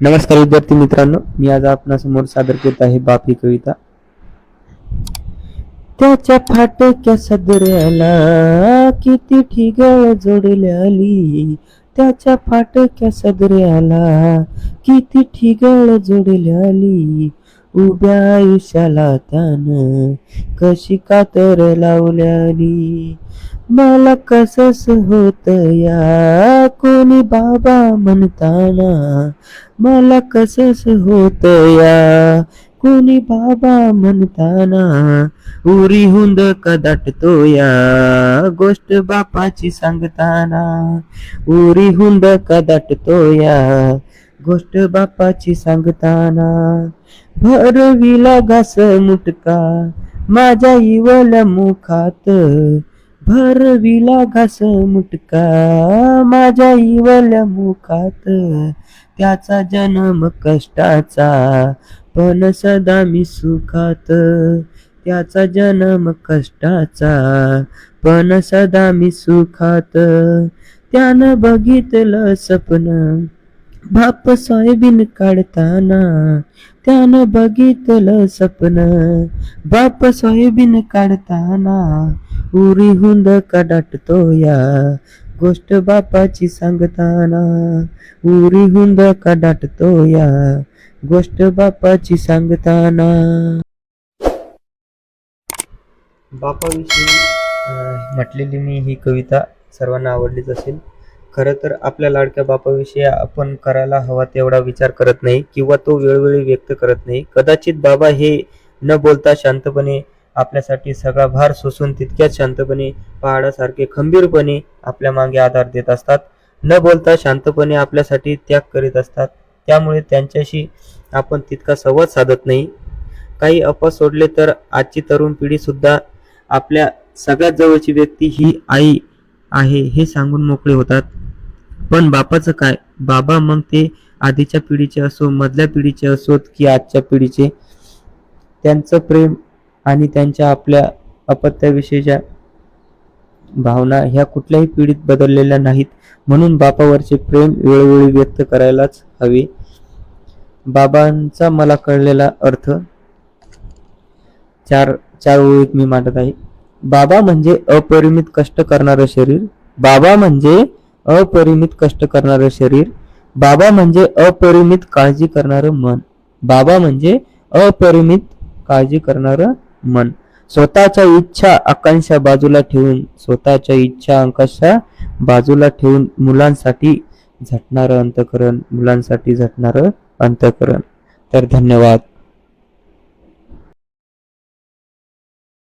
नमस्कार विद्यार्थी मित्रांनो मी आज आपणासमोर सादर करत आहे बाप ही कविता. त्याच्या फाटक्या सदऱ्याला किती ठिगळ जोडल्याली त्याच्या फाटक्या सदऱ्याला किती ठिगळ जोडल्याली उभ्या आयुष्याला त्यानं कशी कातर लावल्याली? मला कसस होत या? कोणी बाबा म्हणताना मला कसस होत या? कोणी बाबा म्हणताना उरी हुंद कदाटतो या? गोष्ट बापाची सांगताना उरी हुंद कदाटतो या? गोष्ट बापाची सांगताना. भरविला घास मुटका माझ्या इवल मुखात. भरविला घास मुटका माझ्या इवल मुखात. त्याचा जन्म कष्टाचा पण सदा मी सुखात. त्याचा जन्म कष्टाचा पण सदा मी सुखात. त्यानं बघितलं सपन बाप सोयाबीन काढताना त्यानं बघितलं सपन. बाप सोयाबीन काढताना उरी हुंद कडाटतो या गोष्ट बापाची सांगताना. उरी हुंद कडाटतो या गोष्ट बापाची सांगताना. बापाविषयी म्हटलेली मी ही कविता सर्वांना आवडलीच असेल. खरं तर आपल्या लाडक्या बापाविषयी आपण करायला हवा तेवढा विचार करत नाही किंवा तो वेळोवेळी व्यक्त करत नाही. कदाचित बाबा हे न बोलता शांतपणे आपल्यासाठी सगळा भार सोसून तितक्याच शांतपणे पहाडासारखे खंबीरपणे आपल्या मागे आधार देत असतात. न बोलता शांतपणे आपल्यासाठी त्याग करीत असतात. त्यामुळे त्यांच्याशी आपण तितका संवाद साधत नाही. काही अपवाद सोडले तर आजची तरुण पिढी सुद्धा आपल्या सगळ्यात जवळची व्यक्ती ही आई आहे हे सांगून मोकळे होतात. पण बापाचं काय? बाबा मग ते आधीच्या पिढीचे असो मधल्या पिढीचे असोत की आजच्या पिढीचे त्यांचं प्रेम आणि त्यांच्या आपल्या अपत्याविषयीच्या भावना ह्या कुठल्याही पिढीत बदललेल्या नाहीत. म्हणून बापावरचे प्रेम वेळोवेळी व्यक्त करायलाच हवे. बाबांचा मला कळलेला अर्थ चार चार ओळीत मी मांडत आहे. बाबा म्हणजे अपरिमित कष्ट करणारं शरीर. बाबा म्हणजे अपरिमित कष्ट करणारं शरीर बाबा म्हणजे अपरिमित काळजी करणारं मन. बाबा म्हणजे अपरिमित काळजी करणारं मन. स्वतःच्या इच्छा आकांक्षा बाजूला ठेवून स्वतःच्या इच्छा आकांक्षा बाजूला ठेवून मुलांसाठी झटणारं अंतकरण मुलांसाठी झटणारं अंतकरण. तर धन्यवाद.